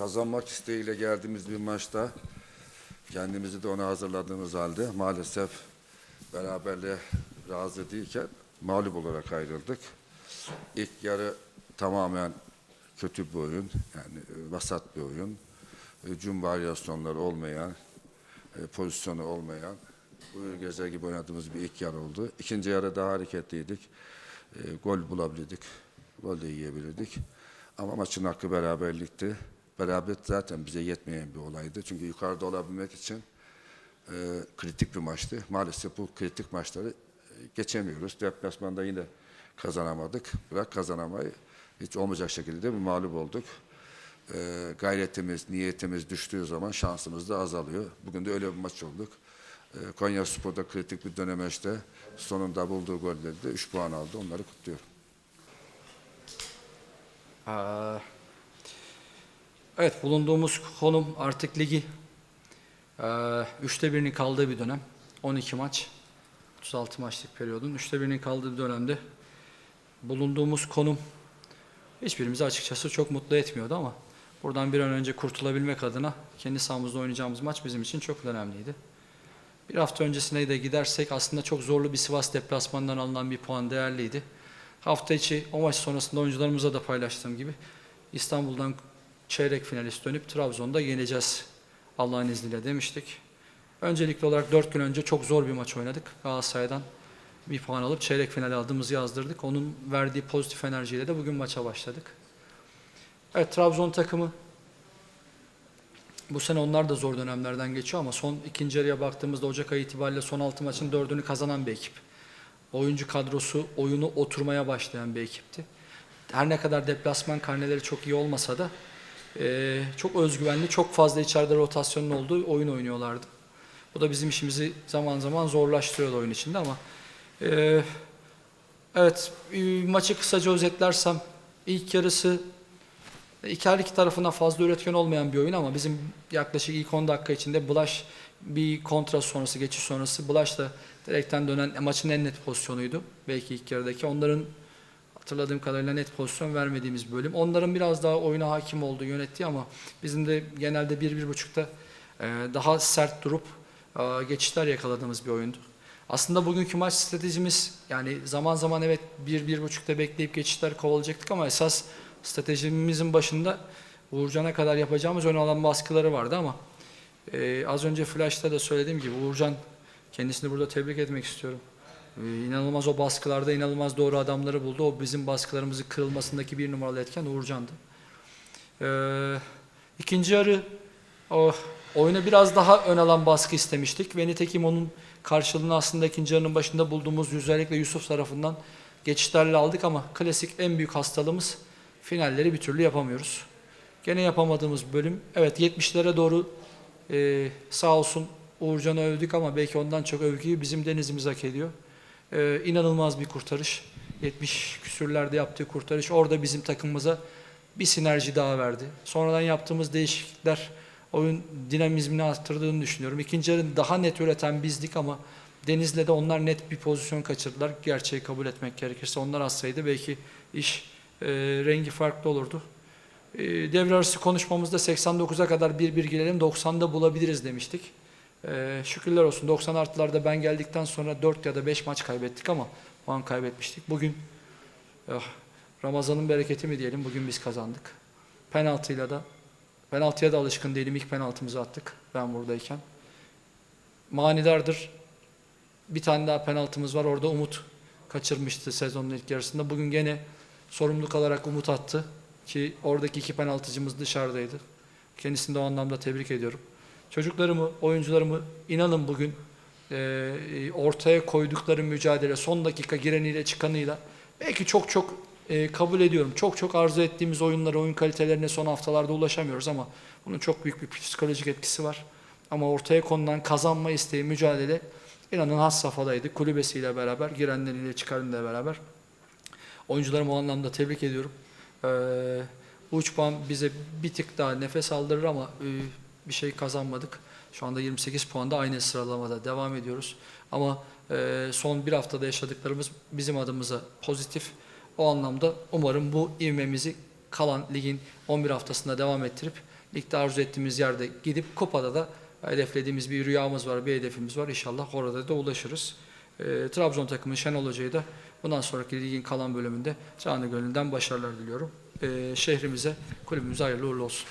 kazanmak isteğiyle geldiğimiz bir maçta kendimizi de ona hazırladığımız halde maalesef beraberliğe razı değilken mağlup olarak ayrıldık. İlk yarı tamamen kötü bir oyun. Yani e, vasat bir oyun. Hücum varyasyonları olmayan, e, pozisyonu olmayan, buyur gezer gibi oynadığımız bir ilk yarı oldu. İkinci yarı daha hareketliydik. E, gol bulabilirdik. Gol de yiyebilirdik. Ama maçın hakkı beraberlikti. Beraberlik zaten bize yetmeyen bir olaydı. Çünkü yukarıda olabilmek için e, kritik bir maçtı. Maalesef bu kritik maçları e, geçemiyoruz. Deplasmanda yine kazanamadık. Bırak kazanamayı hiç olmayacak şekilde bir mağlup olduk. E, gayretimiz, niyetimiz düştüğü zaman şansımız da azalıyor. Bugün de öyle bir maç olduk. E, Konya Spor'da kritik bir dönemeçte sonunda bulduğu golleri de 3 puan aldı. Onları kutluyorum. Aa, Evet, bulunduğumuz konum artık ligi ee, üçte birinin kaldığı bir dönem. 12 maç, 36 maçlık periyodun üçte birinin kaldığı bir dönemde bulunduğumuz konum hiçbirimizi açıkçası çok mutlu etmiyordu ama buradan bir an önce kurtulabilmek adına kendi sahamızda oynayacağımız maç bizim için çok önemliydi. Bir hafta öncesine de gidersek aslında çok zorlu bir Sivas deplasmanından alınan bir puan değerliydi. Hafta içi o maç sonrasında oyuncularımıza da paylaştığım gibi İstanbul'dan çeyrek finalist dönüp Trabzon'da yeneceğiz Allah'ın izniyle demiştik. Öncelikli olarak 4 gün önce çok zor bir maç oynadık. Galatasaray'dan bir puan alıp çeyrek finale adımızı yazdırdık. Onun verdiği pozitif enerjiyle de bugün maça başladık. Evet Trabzon takımı bu sene onlar da zor dönemlerden geçiyor ama son ikinci yarıya baktığımızda Ocak ayı itibariyle son 6 maçın 4'ünü kazanan bir ekip. Oyuncu kadrosu oyunu oturmaya başlayan bir ekipti. Her ne kadar deplasman karneleri çok iyi olmasa da e, çok özgüvenli, çok fazla içeride rotasyonun olduğu oyun oynuyorlardı. Bu da bizim işimizi zaman zaman zorlaştırıyordu oyun içinde ama e, evet maçı kısaca özetlersem ilk yarısı İki her iki tarafına fazla üretken olmayan bir oyun ama bizim yaklaşık ilk 10 dakika içinde Bulaş bir kontra sonrası, geçiş sonrası Bulaş da direkten dönen maçın en net pozisyonuydu. Belki ilk yarıdaki. Onların hatırladığım kadarıyla net pozisyon vermediğimiz bölüm. Onların biraz daha oyuna hakim olduğu, yönettiği ama bizim de genelde 1-1.5'ta e, daha sert durup e, geçişler yakaladığımız bir oyundu. Aslında bugünkü maç stratejimiz yani zaman zaman evet 1-1.5'ta bekleyip geçişler kovalayacaktık ama esas stratejimizin başında Uğurcan'a kadar yapacağımız ön alan baskıları vardı ama e, az önce Flash'ta da söylediğim gibi Uğurcan kendisini burada tebrik etmek istiyorum. E, inanılmaz o baskılarda inanılmaz doğru adamları buldu. O bizim baskılarımızın kırılmasındaki bir numaralı etken Uğurcan'dı. E, ikinci yarı o, oyuna biraz daha ön alan baskı istemiştik ve nitekim onun karşılığını aslında ikinci yarının başında bulduğumuz özellikle Yusuf tarafından geçişlerle aldık ama klasik en büyük hastalığımız finalleri bir türlü yapamıyoruz. Gene yapamadığımız bölüm, evet 70'lere doğru e, sağ olsun Uğurcan'ı övdük ama belki ondan çok övgüyü bizim denizimiz hak ediyor. E, inanılmaz bir kurtarış. 70 küsürlerde yaptığı kurtarış orada bizim takımımıza bir sinerji daha verdi. Sonradan yaptığımız değişiklikler oyun dinamizmini arttırdığını düşünüyorum. İkinci yarı daha net üreten bizdik ama Deniz'le de onlar net bir pozisyon kaçırdılar. Gerçeği kabul etmek gerekirse onlar atsaydı belki iş e, rengi farklı olurdu. E, devre arası konuşmamızda 89'a kadar bir bir girelim 90'da bulabiliriz demiştik. E, şükürler olsun 90 artılarda ben geldikten sonra 4 ya da 5 maç kaybettik ama puan kaybetmiştik. Bugün ah, Ramazan'ın bereketi mi diyelim bugün biz kazandık. Penaltıyla da penaltıya da alışkın değilim ilk penaltımızı attık ben buradayken. Manidardır. Bir tane daha penaltımız var orada Umut kaçırmıştı sezonun ilk yarısında. Bugün gene sorumluluk alarak Umut attı ki oradaki iki penaltıcımız dışarıdaydı. Kendisini de o anlamda tebrik ediyorum. Çocuklarımı, oyuncularımı inanın bugün e, ortaya koydukları mücadele son dakika gireniyle çıkanıyla belki çok çok e, kabul ediyorum. Çok çok arzu ettiğimiz oyunlara, oyun kalitelerine son haftalarda ulaşamıyoruz ama bunun çok büyük bir psikolojik etkisi var. Ama ortaya konulan kazanma isteği, mücadele inanın has safhadaydı. Kulübesiyle beraber, girenleriyle çıkarınla beraber. Oyuncularımı o anlamda tebrik ediyorum. Ee, puan bize bir tık daha nefes aldırır ama e, bir şey kazanmadık. Şu anda 28 puanda aynı sıralamada devam ediyoruz. Ama e, son bir haftada yaşadıklarımız bizim adımıza pozitif. O anlamda umarım bu ivmemizi kalan ligin 11 haftasında devam ettirip Ligde arzu ettiğimiz yerde gidip kupada da hedeflediğimiz bir rüyamız var, bir hedefimiz var. İnşallah orada da ulaşırız. E, Trabzon takımı Şenol Hoca'yı da bundan sonraki ligin kalan bölümünde canı gönülden başarılar diliyorum. E, şehrimize, kulübümüze hayırlı uğurlu olsun.